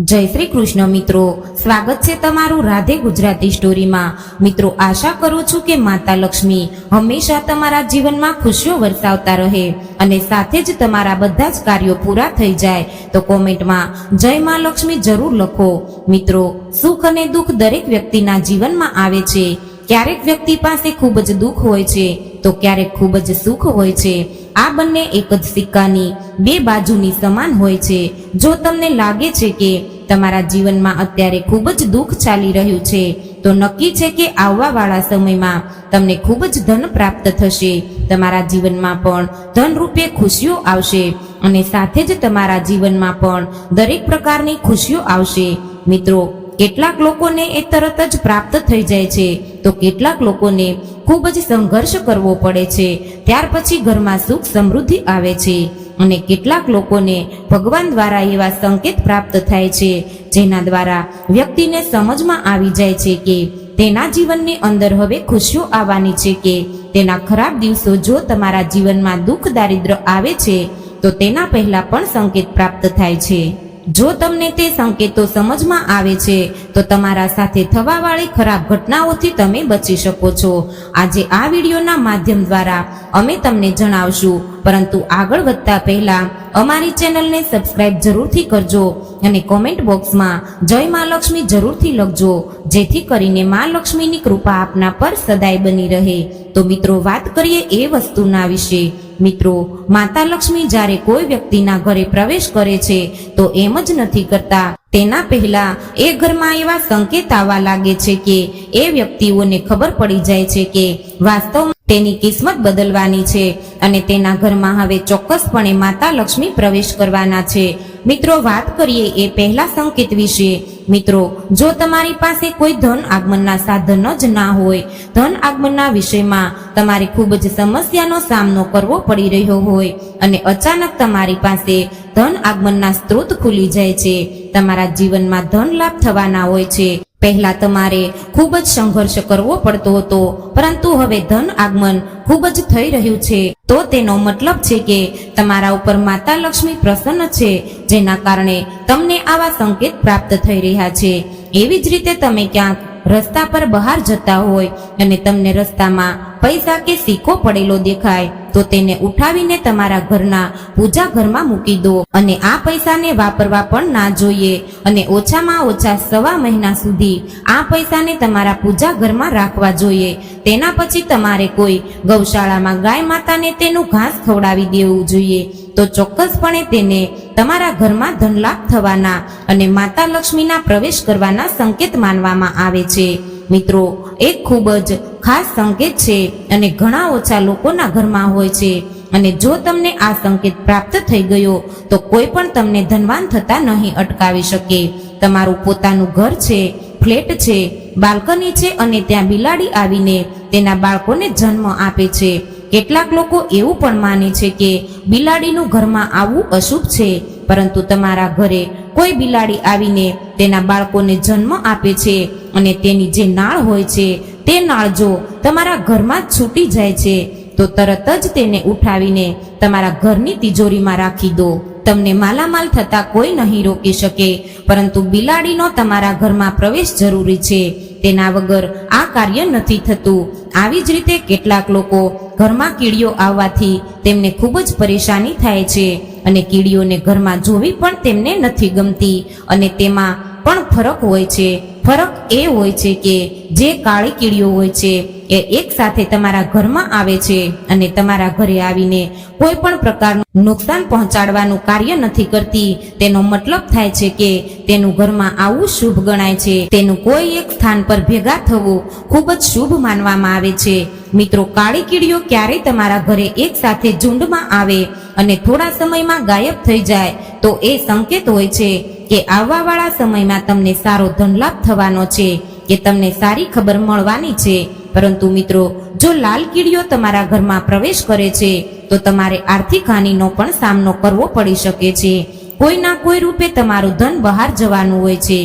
જય શ્રી કૃષ્ણ મિત્રો. સ્વાગત છે તમારું રાધે ગુજરાતી સ્ટોરીમાં. મિત્રો, આશા કરું છું કે માતા લક્ષ્મી હંમેશા તમારા જીવનમાં ખુશીઓ વરસાવતા રહે અને સાથે જ તમારા બધા જ કાર્યો પૂરા થઈ જાય. તો કોમેન્ટમાં જય મા લક્ષ્મી જરૂર લખો. મિત્રો, સુખ અને દુઃખ દરેક વ્યક્તિના જીવનમાં આવે છે. ક્યારેક વ્યક્તિ પાસે ખૂબ જ દુઃખ હોય છે, તો ક્યારેક ખૂબ જ સુખ હોય છે. આ બંને એક જ સિક્કાની બે બાજુની સમાન હોય છે. જો તમને લાગે છે કે તમારા જીવનમાં અત્યારે ખૂબ જ દુઃખ ચાલી રહ્યું છે, તો નક્કી છે કે આવવાવાળા સમયમાં તમને ખૂબ જ ધન પ્રાપ્ત થશે. તમારા જીવનમાં પણ ધન રૂપે ખુશીઓ આવશે અને સાથે જ તમારા જીવનમાં પણ દરેક પ્રકારની ખુશીઓ આવશે. મિત્રો, કેટલાક લોકોને એ તરત જ પ્રાપ્ત થઈ જાય છે, તો કેટલાક લોકોને ખૂબ જ સંઘર્ષ કરવો પડે છે. ત્યાર પછી ઘરમાં સુખ સમૃદ્ધિ આવે છે. અને કેટલાક લોકોને ભગવાન દ્વારા એવા સંકેત પ્રાપ્ત થાય છે, જેના દ્વારા વ્યક્તિને સમજમાં આવી જાય છે કે તેના જીવનની અંદર હવે ખુશીઓ આવવાની છે કે તેના ખરાબ દિવસો જો તમારા જીવનમાં દુઃખ દારિદ્ર આવે છે, તો તેના પહેલા પણ સંકેત પ્રાપ્ત થાય છે. જો તમને તે સંકેતો સમજમાં આવે છે તો તમારા સાથે થવાવાળી ખરાબ ઘટનાઓથી તમે બચી શકો છો. આજે આ વિડીયોના માધ્યમ દ્વારા અમે તમને જણાવશું. પરંતુ આગળ વધતા પહેલા અમારી ચેનલને સબસ્ક્રાઇબ જરૂરથી કરજો અને કોમેન્ટ બોક્સમાં જય મા લક્ષ્મી જરૂરથી લખજો, જેથી કરીને મા લક્ષ્મીની કૃપા આપના પર સદાય બની રહે. તો મિત્રો, વાત કરીએ એ વસ્તુના વિશે. મિત્રો, માતા લક્ષ્મી જ્યારે કોઈ વ્યક્તિના ઘરે પ્રવેશ કરે છે, તો એમ જ નથી કરતા. તેના પહેલા એ ઘરમાં એવા સંકેત આવવા લાગે છે કે એ વ્યક્તિઓને ખબર પડી જાય છે કે વાસ્તવમાં તેની કિસ્મત બદલવાની છે અને તેના ઘરમાં હવે ચોક્કસપણે માતા લક્ષ્મી પ્રવેશ કરવાના છે. મિત્રો, વાત કરીએ એ પહેલા સંકેત વિશે. મિત્રો, જો તમારી પાસે કોઈ ધન આગમનના સાધન જ ના હોય, ધન આગમનના વિષયમાં તમારે ખૂબ જ સમસ્યાનો સામનો કરવો પડી રહ્યો હોય અને અચાનક તમારી પાસે ધન આગમનના સ્ત્રોત ખુલી જાય છે તમારા જીવનમાં ધન લાભ થવાના હોય છે. પહેલા તમારે ખૂબ જ સંઘર્ષ કરવો પડતો હતો, પરંતુ હવે ધન આગમન ખૂબ જ થઈ રહ્યું છે. તો તેનો મતલબ છે કે તમારા ઉપર માતા લક્ષ્મી પ્રસન્ન છે, જેના કારણે તમને આવા સંકેત પ્રાપ્ત થઈ રહ્યા છે. એવી જ રીતે તમે ક્યાંક રસ્તા પર બહાર જતા હોય અને તમને રસ્તામાં પૈસા કે સિક્કો પડેલો દેખાય, તો તેને ઉઠાવીને તમારા ઘરના પૂજા ઘરમાં મૂકી દો અને આ પૈસાને વાપરવા પણ ના જોઈએ અને ઓછામાં ઓછા સવા મહિના સુધી આ પૈસાને તમારા પૂજા ઘરમાં રાખવા જોઈએ. તેના પછી તમારે કોઈ ગૌશાળામાં ગાય માતાને તેનું ઘાસ ખવડાવી દેવું જોઈએ. તો ચોક્કસપણે તેને તમારા ઘરમાં ધનલાભ થવાના અને માતા લક્ષ્મીના પ્રવેશ કરવાના સંકેત માનવામાં આવે છે. મિત્રો, એક ખૂબ જ ખાસ સંકેત છે અને ઘણા ઓછા લોકોના ઘરમાં હોય છે. અને જો તમને આ સંકેત પ્રાપ્ત થઈ ગયો, તો કોઈ પણ તમને ધનવાન થતા નહીં અટકાવી શકે. તમારું પોતાનું ઘર છે, ફ્લેટ છે, બાલ્કની છે અને ત્યાં બિલાડી આવીને તેના બાળકોને જન્મ આપે છે. કેટલાક લોકો એવું પણ માને છે કે બિલાડીનું ઘરમાં આવવું અશુભ છે. પરંતુ તમારા ઘરે કોઈ બિલાડી આવીને તેના બાળકોને જન્મ આપે છે અને તેની જે નાળ હોય છે, તે નાળ જો તમારા ઘરમાં છૂટી જાય છે, તો તરત જ તેને ઉઠાવીને તમારા ઘરની તિજોરીમાં રાખી દો. તમને માલામાલ થતા કોઈ નહીં રોકી શકે, પરંતુ બિલાડીનો તમારા ઘરમાં પ્રવેશ જરૂરી છે. તેના વગર આ કાર્ય નથી થતું. આવી જ રીતે કેટલાક લોકો ઘરમાં કીડીઓ આવવાથી તેમને ખૂબ જ પરેશાની થાય છે અને કીડીઓને ઘરમાં જોવી પણ તેમને નથી ગમતી અને તેમાં પણ ફરક હોય છે. ફરક એ હોય છે કે જે કાળી કીડીઓ હોય છે એ એક સાથે તમારા ઘરમાં આવે છે અને તમારા ઘરે આવીને કોઈ પણ પ્રકારનું નુકસાન પહોંચાડવાનું કાર્ય નથી કરતી. તેનો મતલબ થાય છે કે તેનું ઘરમાં આવું શુભ ગણાય છે. તેનું કોઈ એક સ્થાન પર ભેગા થવું ખૂબ જ શુભ માનવામાં આવે છે. મિત્રો, કાળી કીડીઓ ક્યારેય તમારા ઘરે એક સાથે ઝુંડમાં આવે અને થોડા સમયમાં ગાયબ થઈ જાય, તો એ સંકેત હોય છે કે આવવાવાળા સમયમાં તમને સારો ધનલાભ થવાનો છે, કે તમને સારી ખબર મળવાની છે. પરંતુ મિત્રો, જો લાલ કીડીઓ તમારા ઘરમાં પ્રવેશ કરે છે, તો તમારે આર્થિક હાનિનો પણ સામનો કરવો પડી શકે છે. કોઈના કોઈ રૂપે તમારું ધન બહાર જવાનું હોય છે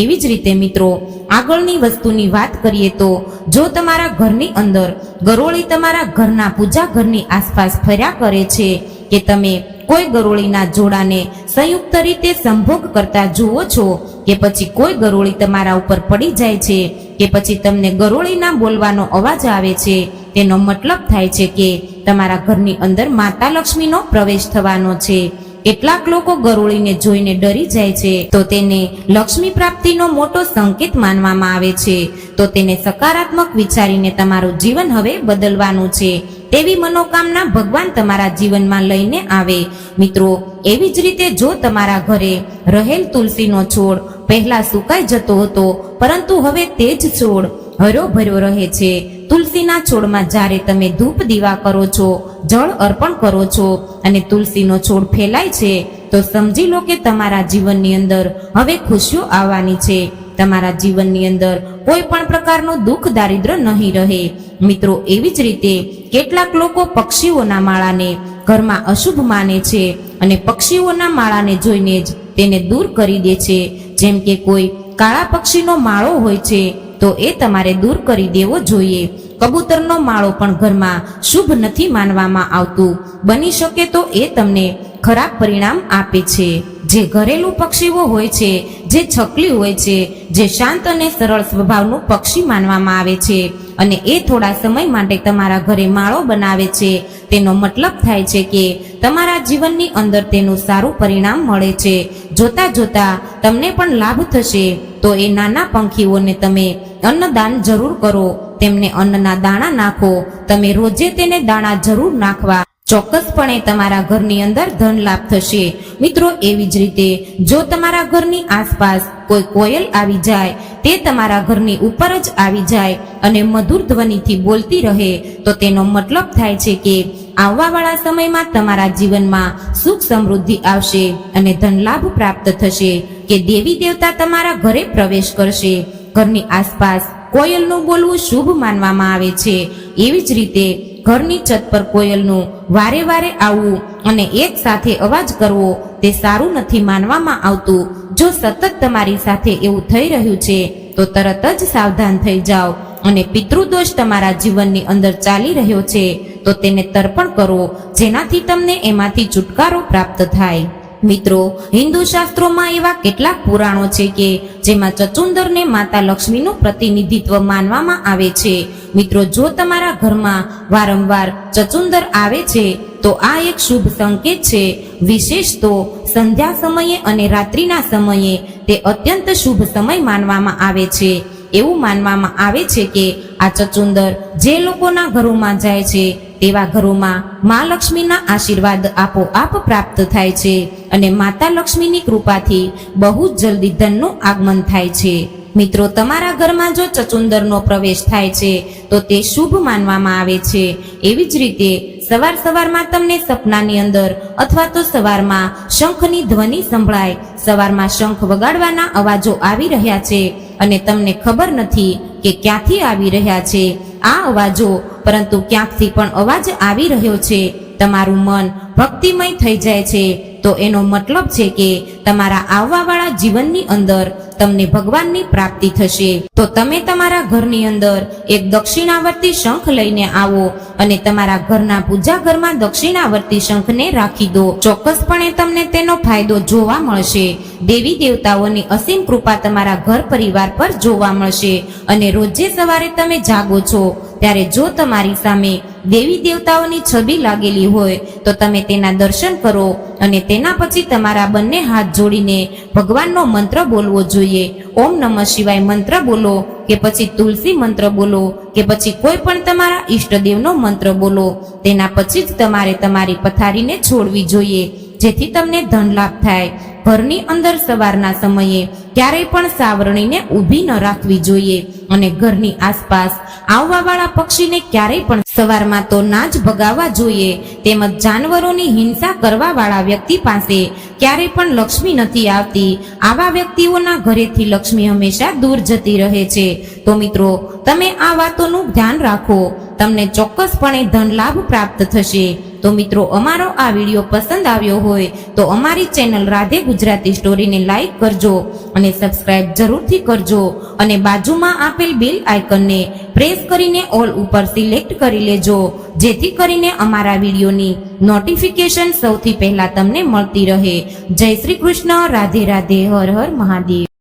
એવી જ રીતે મિત્રો, આગળની વસ્તુની વાત કરીએ તો, જો તમારા ઘરની અંદર ગરોળી તમારા ઘરના પૂજા ઘરની આસપાસ ફર્યા કરે છે કે તમે કોઈ ગરોળીના જોડાને સંયુક્ત રીતે સંભોગ કરતા જુઓ છો કે પછી કોઈ ગરોળી તમારા ઉપર પડી જાય છે કે પછી તમને ગરોળીના બોલવાનો અવાજ આવે છે, તેનો મતલબ થાય છે કે તમારા ઘરની અંદર માતા લક્ષ્મીનો પ્રવેશ થવાનો છે. કેટલાક લોકો ગરોળીને જોઈને ડરી જાય છે, તો તેને લક્ષ્મી પ્રાપ્તિનો મોટો સંકેત માનવામાં આવે છે. તો તેને સકારાત્મક વિચારીને તમારું જીવન હવે બદલવાનું છે, તેવી મનોકામના ભગવાન તમારા જીવનમાં લઈને આવે. મિત્રો, એવી જ રીતે જો તમારા ઘરે રહેલ તુલસીનો છોડ પહેલા સુકાઈ જતો હતો, પરંતુ હવે તે જ છોડ હર્યો ભર્યો રહે છે. તુલસીના છોડમાં જ્યારે તમે ધૂપ દીવા કરો છો, જળ અર્પણ કરો છો અને તુલસીનો છોડ ફેલાય છે, તો સમજી લો કે તમારા જીવનની અંદર હવે ખુશીઓ આવવાની છે. તમારા જીવનની અંદર કોઈ પણ પ્રકારનું દુઃખ દારિદ્ર નહીં રહે. મિત્રો, એવી જ રીતે કેટલાક લોકો પક્ષીઓના માળાને ઘરમાં અશુભ માને છે અને પક્ષીઓના માળાને જોઈને જ તેને દૂર કરી દે છે. જેમ કે કોઈ કાળા પક્ષીનો માળો હોય છે તો એ તમારે દૂર કરી દેવો જોઈએ. કબૂતરનો માળો પણ ઘરમાં શુભ નથી માનવામાં આવતું. બની શકે તો એ તમને ખરાબ પરિણામ આપે છે. જે ઘરેલું પક્ષીઓ હોય છે, જે છકલી હોય છે, જે શાંત અને સરળ સ્વભાવનું પક્ષી માનવામાં આવે છે અને એ થોડા સમય માટે તમારા ઘરે માળો બનાવે છે. તેનો મતલબ થાય છે કે તમારા જીવનની અંદર તેનું સારું પરિણામ મળે છે. જોતા જોતા તમને પણ લાભ થશે. તો એ નાના પંખીઓને તમે અન્નદાન જરૂર કરો. તેમને અન્નના દાણા નાખો. તમે રોજે તેને દાણા જરૂર નાખવા. ચોક્કસપણે તમારા ઘરની અંદર ધન લાભ થશે. મિત્રો, એવી જ રીતે જો તમારા ઘરની આસપાસ કોઈ કોયલ આવી જાય, તે તમારા ઘરની ઉપર જ આવી જાય અને મધુર ધ્વનિથી બોલતી રહે, તો તેનો મતલબ થાય છે કે આવવાવાળા સમયમાં તમારા જીવનમાં સુખ સમૃદ્ધિ આવશે અને ધન લાભ પ્રાપ્ત થશે કે દેવી દેવતા તમારા ઘરે પ્રવેશ કરશે. ઘરની આસપાસ કોયલનું બોલવું શુભ માનવામાં આવે છે. એવી જ રીતે ઘરની છત પર કોયલનું વારે વારે આવવું અને એક સાથે અવાજ કરવો તે સારું નથી માનવામાં આવતું. જો સતત તમારી સાથે એવું થઈ રહ્યું છે, તો તરત જ સાવધાન થઈ જાઓ અને પિતૃદોષ તમારા જીવનની અંદર ચાલી રહ્યો છે, તો તેને તર્પણ કરો, જેનાથી તમને એમાંથી છુટકારો પ્રાપ્ત થાય. મિત્રો, હિન્દુ શાસ્ત્રોમાં એવા કેટલાક પુરાણો છે કે જેમાં ચચુંદરને માતા લક્ષ્મીનું પ્રતિનિધિત્વ માનવામાં આવે છે. મિત્રો, જો તમારા ઘરમાં વારંવાર ચચુંદર આવે છે, તો આ એક શુભ સંકેત છે. વિશેષ તો સંધ્યા સમયે અને રાત્રિના સમયે તે અત્યંત શુભ સમય માનવામાં આવે છે. એવું માનવામાં આવે છે કે આ ચચુંદર જે લોકોના ઘરોમાં જાય છે તેવા ઘરોમાં મા લક્ષ્મીના આશીર્વાદ આપોઆપ પ્રાપ્ત થાય છે અને માતા લક્ષ્મીની કૃપાથી બહુ જ જલ્દી ધનનું આગમન થાય છે. મિત્રો, તમારા ઘરમાં જો ચચુંદરનો પ્રવેશ થાય છે, તો તે શુભ માનવામાં આવે છે. એવી જ રીતે સવાર સવારમાં તમને સપનાની અંદર અથવા તો સવારમાં શંખની ધ્વનિ સંભળાય, સવારમાં શંખ વગાડવાના અવાજો આવી રહ્યા છે અને તમને ખબર નથી કે ક્યાંથી આવી રહ્યા છે. આ અવાજો, પરંતુ ક્યાંકથી પણ અવાજ આવી રહ્યો છે, તમારું મન ભક્તિમય થઈ જાય છે, તો એનો મતલબ છે કે તમારા આવવાવાળા જીવનની અંદર તમને ભગવાનની પ્રાપ્તિ થશે. તો તમે તમારા ઘરની અંદર એક દક્ષિણાવર્તી શંખ લઈને આવો અને તમારા ઘરના પૂજા ઘરમાં દક્ષિણાવર્તી શંખને રાખી દો. ચોક્કસપણે તમને તેનો ફાયદો જોવા મળશે. દેવી દેવતાઓની અસીમ કૃપા તમારા ઘર પરિવાર પર જોવા મળશે. અને રોજે સવારે તમે જાગો છો, ત્યારે જો તમારી સામે દેવી દેવતાઓની છબી લાગેલી હોય તો તમે તેના દર્શન કરો અને તેના પછી તમારા બંને હાથ જોડીને ભગવાનનો મંત્ર બોલવો જોઈએ. ઓમ નમઃ શિવાય મંત્ર બોલો કે પછી તુલસી મંત્ર બોલો કે પછી કોઈ પણ તમારા ઈષ્ટદેવનો મંત્ર બોલો. તેના પછી જ તમારે તમારી પથારીને છોડવી જોઈએ, જેથી તમને ધન લાભ થાય. ઘરની અંદર સવારના સમયે ક્યારેય પણ સાવરણીને ઊભી ન રાખવી જોઈએ અને ઘરની આસપાસ આવવાવાળા પક્ષીને ક્યારેય પણ સવારમાં તો ના જ ભગાવવા જોઈએ. તેમજ જાનવરોની હિંસા કરવાવાળા વ્યક્તિ પાસે ક્યારેય પણ લક્ષ્મી નથી આવતી. આવા વ્યક્તિઓના ઘરેથી લક્ષ્મી હંમેશા દૂર જતી રહે છે. તો મિત્રો, તમે આ વાતોનું ધ્યાન રાખો. તમને ચોક્કસપણે ધન લાભ પ્રાપ્ત થશે. તો મિત્રો, અમારો આ વીડિયો પસંદ આવ્યો હોય તો અમારી ચેનલ રાધે ગુજરાતી સ્ટોરીને લાઈક કરજો અને સબસ્ક્રાઇબ જરૂરથી કરજો અને બાજુમાં આપેલ બેલ આઇકનને પ્રેસ કરીને ઓલ ઉપર સિલેક્ટ કરી લેજો, જેથી કરીને અમારા વિડીયોની નોટિફિકેશન સૌથી પહેલા તમને મળતી રહે. જય શ્રી કૃષ્ણ, રાધે રાધે, હર હર મહાદેવ.